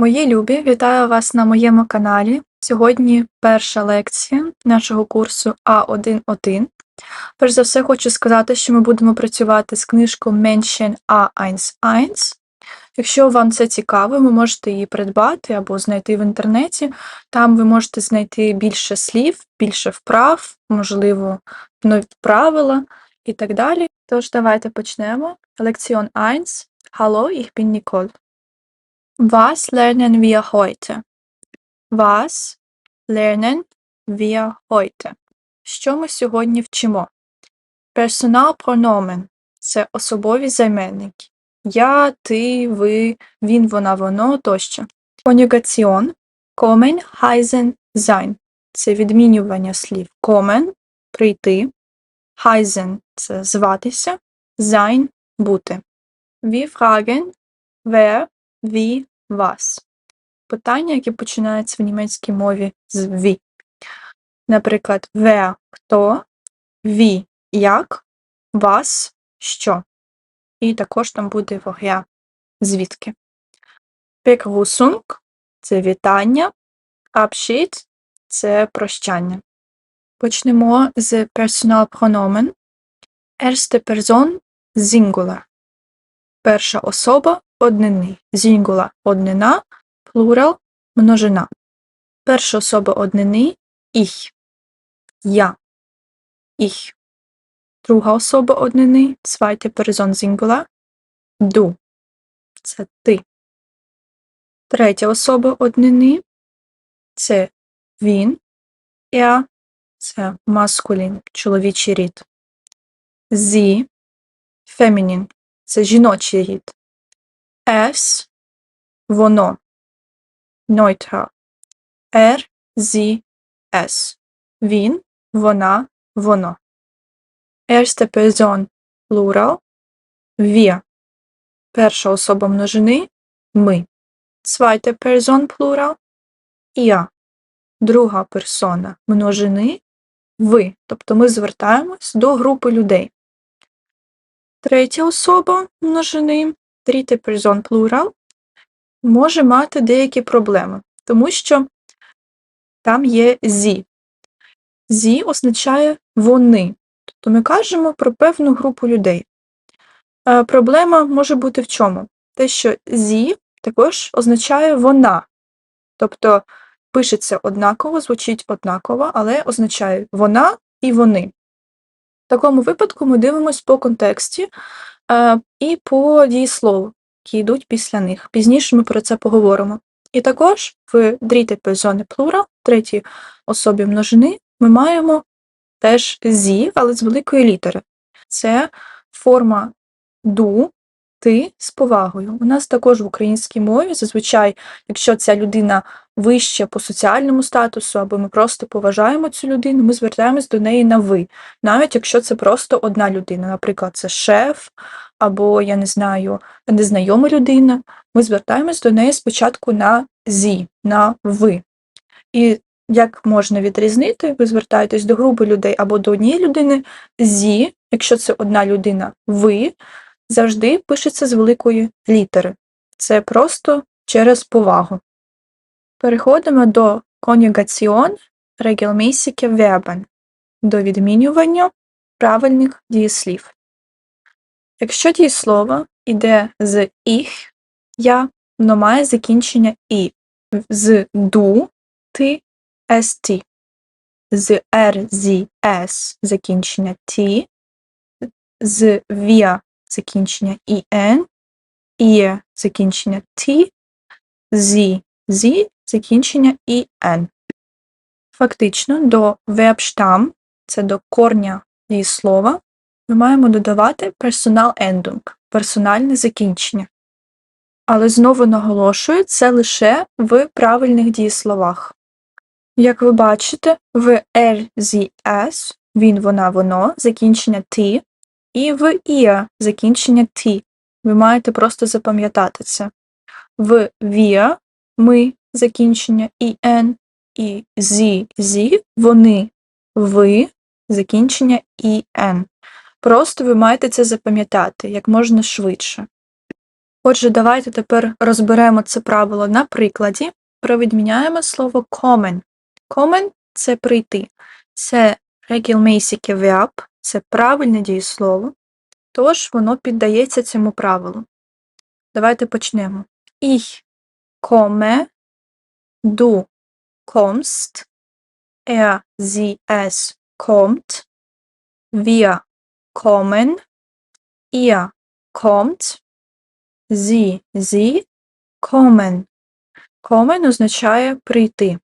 Мої любі, вітаю вас на моєму каналі. Сьогодні перша лекція нашого курсу А1.1. Перш за все, хочу сказати, що ми будемо працювати з книжкою Menschen A1.1. Якщо вам це цікаво, ви можете її придбати або знайти в інтернеті. Там ви можете знайти більше слів, більше вправ, можливо, нові правила і так далі. Тож, давайте почнемо. Лекціон 1. Hallo, ich bin Nicole. Was lernen wir heute? Was lernen wir heute? Що ми сьогодні вчимо? Персонал-прономен – це особові займенники. Я, ти, ви, він, вона, воно тощо. Конюгаціон – kommen, heißen, sein – це відмінювання слів. Kommen – прийти, heißen – це зватися, sein – бути. Wir fragen, wer, wie, was. Питання, які починаються в німецькій мові з «wie». Наприклад, wer – хто, wie – як, was – що. І також там буде woher – звідки. Begrüßung – це вітання, Abschied – це прощання. Почнемо з персонал-прономен. Erste Person – Singular. Перша особа однини. Singular – однина, плурал – множина. Перша особа однини – ich. Я. Ich. Друга особа однини – zweite Person Singular – du. Це ти. Третя особа однини – це він. Er – це маскулін, чоловічий рід. Sie – фемінін, це жіночий рід. Es – воно. Neutral. Er, sie, es. Він, вона, воно. Erste Person – plural. Wir. Перша особа множини – ми. Zweite Person – plural. Я. Друга персона множини – ви. Тобто ми звертаємось до групи людей. Третя особа множини – dritte Person – plural може мати деякі проблеми, тому що там є зі. Зі означає вони. Тобто ми кажемо про певну групу людей. Е, Проблема може бути в чому? Те, що зі також означає вона. Тобто пишеться однаково, звучить однаково, але означає вона і вони. В такому випадку ми дивимося по контексті і по дієслову які йдуть після них. Пізніше ми про це поговоримо. І також в dritte зони плура, третій особі множини, ми маємо теж зі, але з великої літери. Це форма ду, ти з повагою. У нас також в українській мові зазвичай, якщо ця людина вища по соціальному статусу, або ми просто поважаємо цю людину, ми звертаємось до неї на ви, навіть якщо це просто одна людина, наприклад, це шеф, або, я не знаю, незнайома людина, ми звертаємось до неї спочатку на зі, на ви. І як можна відрізнити, ви звертаєтесь до групи людей або до однієї людини зі, якщо це одна людина, ви завжди пишеться з великої літери. Це просто через повагу. Переходимо до конюгаціон regelmäßige Verben, до відмінювання правильних дієслів. Якщо дієслово йде з «ich», я, воно має закінчення «і», з «du», «ти», «st», з «es» закінчення «ті», з «wir» закінчення «ін», «ihr» закінчення «ті», «sie», «sie» закінчення «ін». Фактично до «Verbstamm» – це до корня дієслова, ми маємо додавати персонал-ендунг – персональне закінчення. Але знову наголошую, це лише в правильних дієсловах. Як ви бачите, в es він, вона, воно закінчення «ти» і в «ihr» закінчення «ті». Ви маєте просто запам'ятати це. В «wir» ми закінчення «ін» і «sie», «sie» вони, ви закінчення «ін». Просто ви маєте це запам'ятати як можна швидше. Отже, давайте тепер розберемо це правило на прикладі. Провідміняємо слово common. Common – це прийти. Це regelmäßige verb, це правильне дієслово, тож воно піддається цьому правилу. Давайте почнемо. Ich komme, du kommst, er, sie, es kommt, wir kommen, ihr kommt, sie, sie kommen. Kommen означає прийти.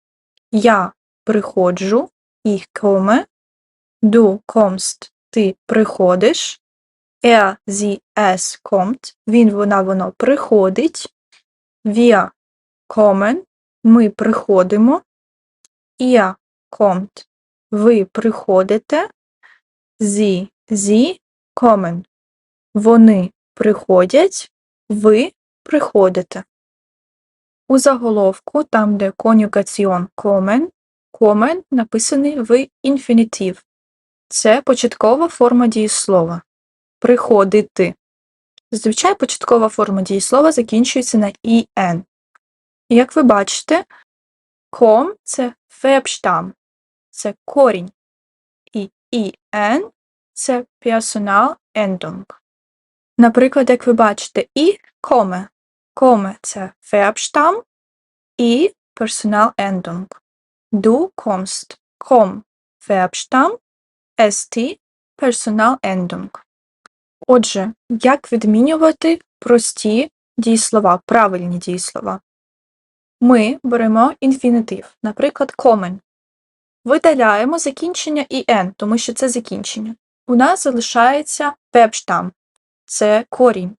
Я приходжу, ich komme, du kommst, ти приходиш, er, sie, es kommt, він, вона, воно приходить, wir kommen, ми приходимо, ihr kommt, ви приходите, sie, sie kommen, вони приходять, ви приходите. У заголовку, там, де конюгаціон комен, комен написаний в інфінітив. Це початкова форма дієслова. Приходити. Зазвичай початкова форма дієслова закінчується на «ін». Як ви бачите, ком це фебштам, це корінь, і «ін» це персонал ендунг. Наприклад, як ви бачите, і коме. Коме це Verbstamm і Personalendung. Du kommst. Komm Verbstamm, st personal Personalendung. Отже, як відмінювати прості дієслова, правильні дієслова? Ми беремо інфінітив, наприклад, kommen. Видаляємо закінчення «ін», тому що це закінчення. У нас залишається Verbstamm – це корінь.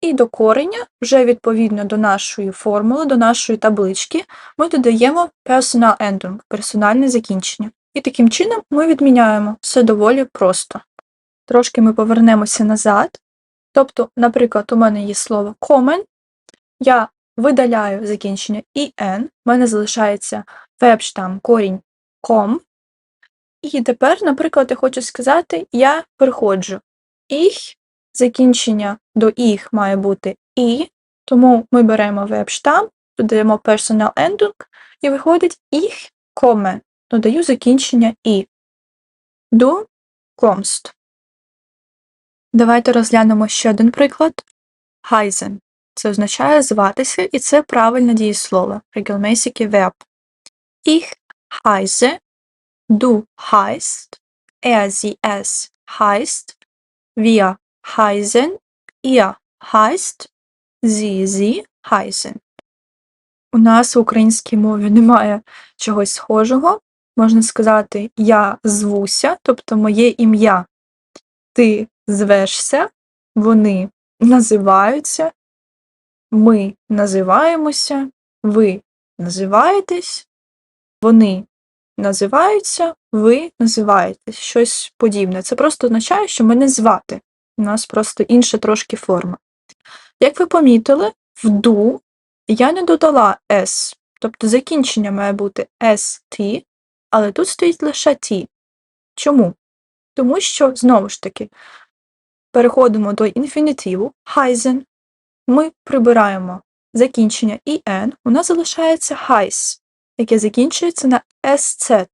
І до кореня, вже відповідно до нашої формули, до нашої таблички, ми додаємо personal ending, персональне закінчення. І таким чином ми відміняємо все доволі просто. Трошки ми повернемося назад. Тобто, наприклад, у мене є слово common, я видаляю закінчення «ін», в мене залишається вебштам корінь com. І тепер, наприклад, я хочу сказати, я переходжу. Ich закінчення до їх має бути і, тому ми беремо вебштам, додаємо personal ending і виходить їх коме. Додаю закінчення і. Du kommst. Давайте розглянемо ще один приклад. Heißen. Це означає зватися, і це правильне дієслово. Regelmäßige Verb. Ich heiße, du heißt, er, sie, es heißt, wir heißen, ihr heißt, sie, sie heißen. У нас в українській мові немає чогось схожого. Можна сказати я звуся, тобто моє ім'я. Ти звешся, вони називаються, ми називаємося, ви називаєтесь, вони називаються, ви називаєтесь. Щось подібне. Це просто означає, що мене звати. У нас просто інша трошки форма. Як ви помітили, в ду я не додала S, тобто закінчення має бути ST, але тут стоїть лише T. Чому? Тому що, знову ж таки, переходимо до інфінітиву heißen, ми прибираємо закінчення «ін», у нас залишається heiß, яке закінчується на SZ.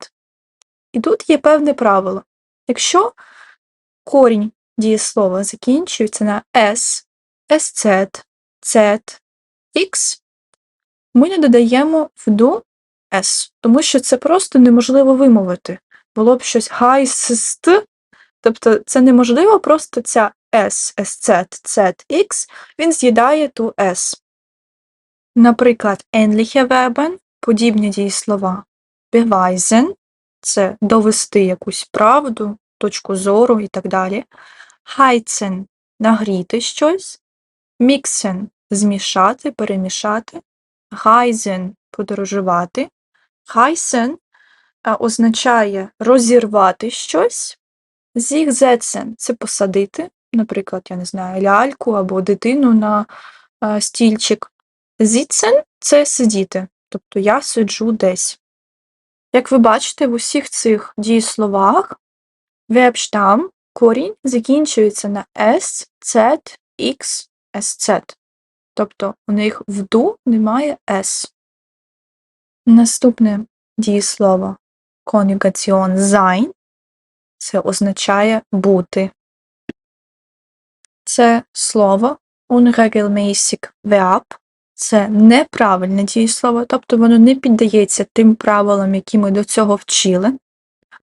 І тут є певне правило. Якщо корінь дієслова закінчується на S, SZ, Z, X, ми не додаємо в ду S, тому що це просто неможливо вимовити. Було б щось хайст, тобто це неможливо, просто ця S, SZ, Z, X, він з'їдає ту S. Наприклад, ähnliche Verben, подібні дієслова, beweisen – це довести якусь правду, точку зору і так далі. Heizen – нагріти щось, mixen – змішати, перемішати, reisen – подорожувати, heißen означає розірвати щось, zigsetzen – це посадити, наприклад, я не знаю, ляльку або дитину на стільчик. Sitzen – це сидіти, тобто я сиджу десь. Як ви бачите, в усіх цих дієсловах Вебштам корінь закінчується на S, Z, X, SZ. Тобто у них в ду немає с. Наступне дієслово конюгаціон sein це означає бути. Це слово unregelmäßig Verb це неправильне дієслово, тобто воно не піддається тим правилам, які ми до цього вчили,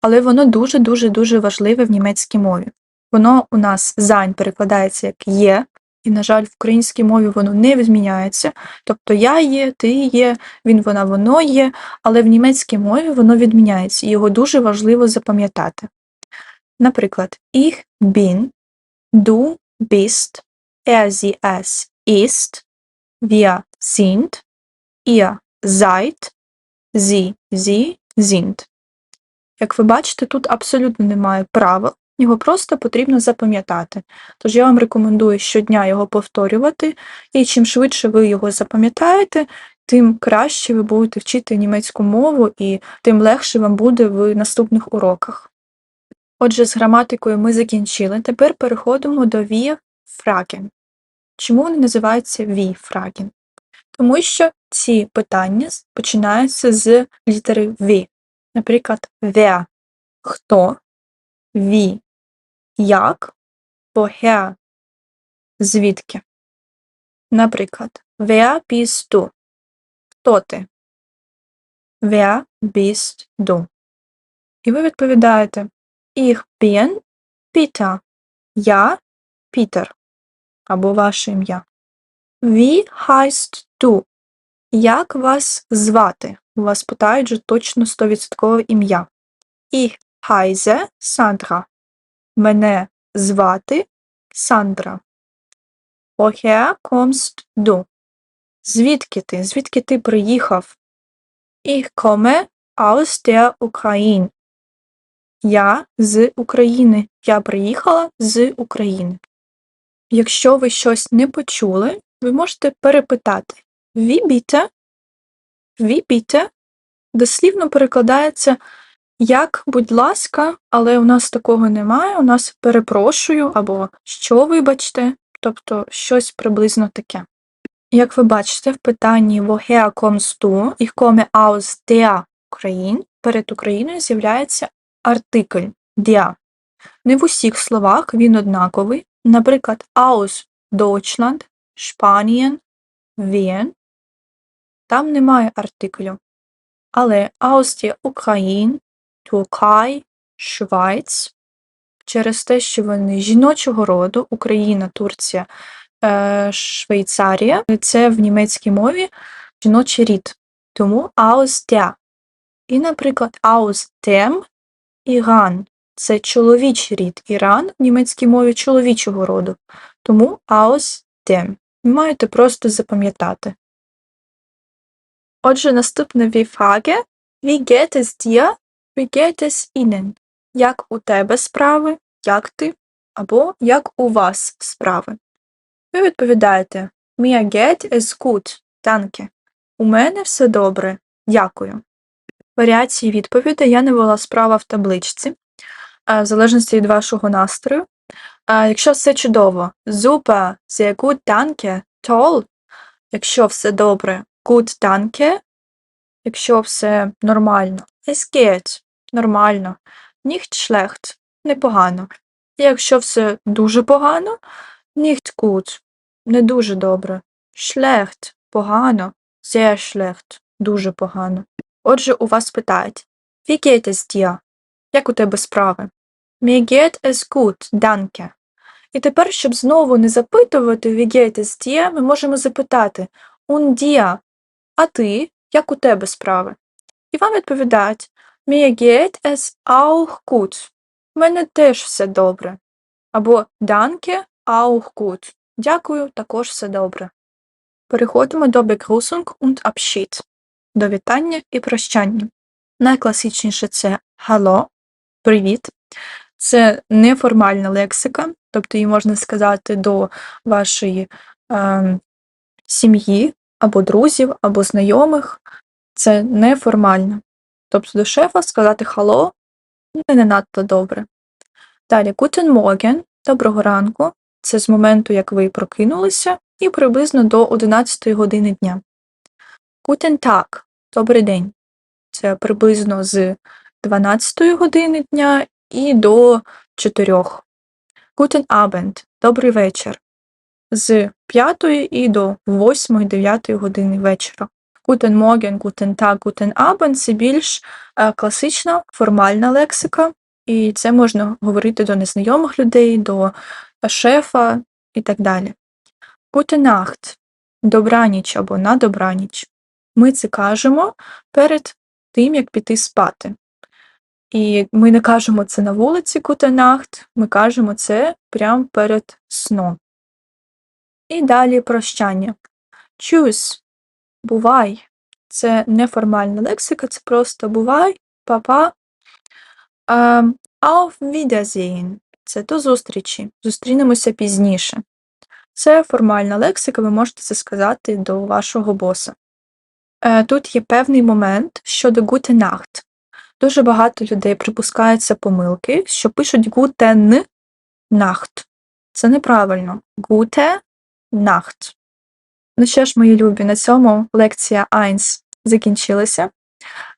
але воно дуже-дуже дуже важливе в німецькій мові. Воно у нас sein перекладається як є, і, на жаль, в українській мові воно не відміняється. Тобто я є, ти є, він, вона, воно є, але в німецькій мові воно відміняється, і його дуже важливо запам'ятати. Наприклад, ich bin, du bist, er, sie, es ist, wir sind, ihr seid, sie, sie sind. Як ви бачите, тут абсолютно немає правил, його просто потрібно запам'ятати. Тож я вам рекомендую щодня його повторювати, і чим швидше ви його запам'ятаєте, тим краще ви будете вчити німецьку мову і тим легше вам буде в наступних уроках. Отже, з граматикою ми закінчили. Тепер переходимо до Fragen. Чому вони називаються Fragen? Тому що ці питання починаються з літери V. Наприклад, wer – хто, wie – як, woher – звідки. Наприклад, wer bist du? Хто ти? Wer bist du? І ви відповідаєте Ich bin Peter. Я Пітер. Або ваше ім'я. Wie heißt du? Як вас звати? Вас питають же точно 100% ім'я. Ich heiße Sandra. Мене звати Сандра. Woher kommst du? Звідки ти? Звідки ти приїхав? Ich komme aus der Ukraine. Я з України. Я приїхала з України. Якщо ви щось не почули, ви можете перепитати. Wie bitte? Wie bitte? Дослівно перекладається як, будь ласка, але у нас такого немає. У нас перепрошую або що вибачте, тобто щось приблизно таке. Як ви бачите, в питанні Woher kommst? Ich komme aus der Ukraine перед Україною з'являється артикль der. Не в усіх словах він однаковий. Наприклад, aus Deutschland, Spanien, Wien. Там немає артиклю. Але aus der Туркай, Швайц. Через те, що вони жіночого роду, Україна, Турція, е, Швейцарія, це в німецькій мові жіночий рід. Тому der. І, наприклад, dem Іран це чоловічий рід. Іран в німецькій мові чоловічого роду. Тому. Ви маєте просто запам'ятати. Отже, наступне Frage. Wie geht es dir? Wie Ihnen? Як у тебе справи? Як ти? Або як у вас справи? Ви відповідаєте Mir geht es gut. Danke. У мене все добре. Дякую. Варіації відповідей я навела справа в табличці, в залежності від вашого настрою. Якщо все чудово, super, sehr gut, danke, toll. Якщо все добре, gut, danke. Якщо все нормально, es geht, нормально, nicht schlecht, непогано. Якщо все дуже погано, nicht gut, не дуже добре, schlecht, погано, sehr schlecht, дуже погано. Отже, у вас питають Wie geht es dir? Як у тебе справи? Mir geht es gut, danke. І тепер, щоб знову не запитувати Wie geht es dir, ми можемо запитати Und dir? А ти? Як у тебе справи? І вам відповідають Mir geht es auch gut. У мене теж все добре. Або Danke, auch gut. Дякую, також все добре. Переходимо до Begrüßung und Abschied до вітання і прощання. Найкласичніше це «Hello», привіт. Це неформальна лексика, тобто її можна сказати до вашої е, сім'ї, або друзів, або знайомих. Це неформально. Тобто до шефа сказати не, не надто добре. Далі Guten Morgen, доброго ранку. Це з моменту, як ви прокинулися, і приблизно до 11 години дня. Guten Tag – добрий день. Це приблизно з 12 години дня і до 4. Guten Abend – добрий вечір. З 5 і до 8-9 години вечора. Guten Morgen, Guten Tag, Guten Abend – це більш е, класична формальна лексика, і це можна говорити до незнайомих людей, до шефа і так далі. Gute Nacht – добраніч або на добраніч. Ми це кажемо перед тим, як піти спати. І ми не кажемо це на вулиці Gute Nacht, ми кажемо це прямо перед сном. І далі прощання. Tschüss – бувай. Це неформальна лексика, це просто бувай, па-па. Ем, Auf Wiedersehen – це до зустрічі, зустрінемося пізніше. Це формальна лексика, ви можете це сказати до вашого боса. Е, Тут є певний момент щодо Gute Nacht. Дуже багато людей припускаються помилки, що пишуть Guten Nacht. Це неправильно. Gute Nacht. Ну що ж, мої любі, на цьому лекція 1 закінчилася.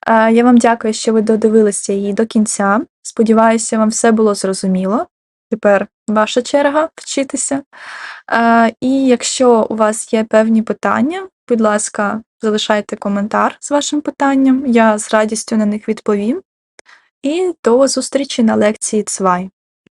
Е, Я вам дякую, що ви додивилися її до кінця. Сподіваюся, вам все було зрозуміло. Тепер ваша черга вчитися. Е, І якщо у вас є певні питання, будь ласка, залишайте коментар з вашим питанням. Я з радістю на них відповім. І до зустрічі на лекції 2.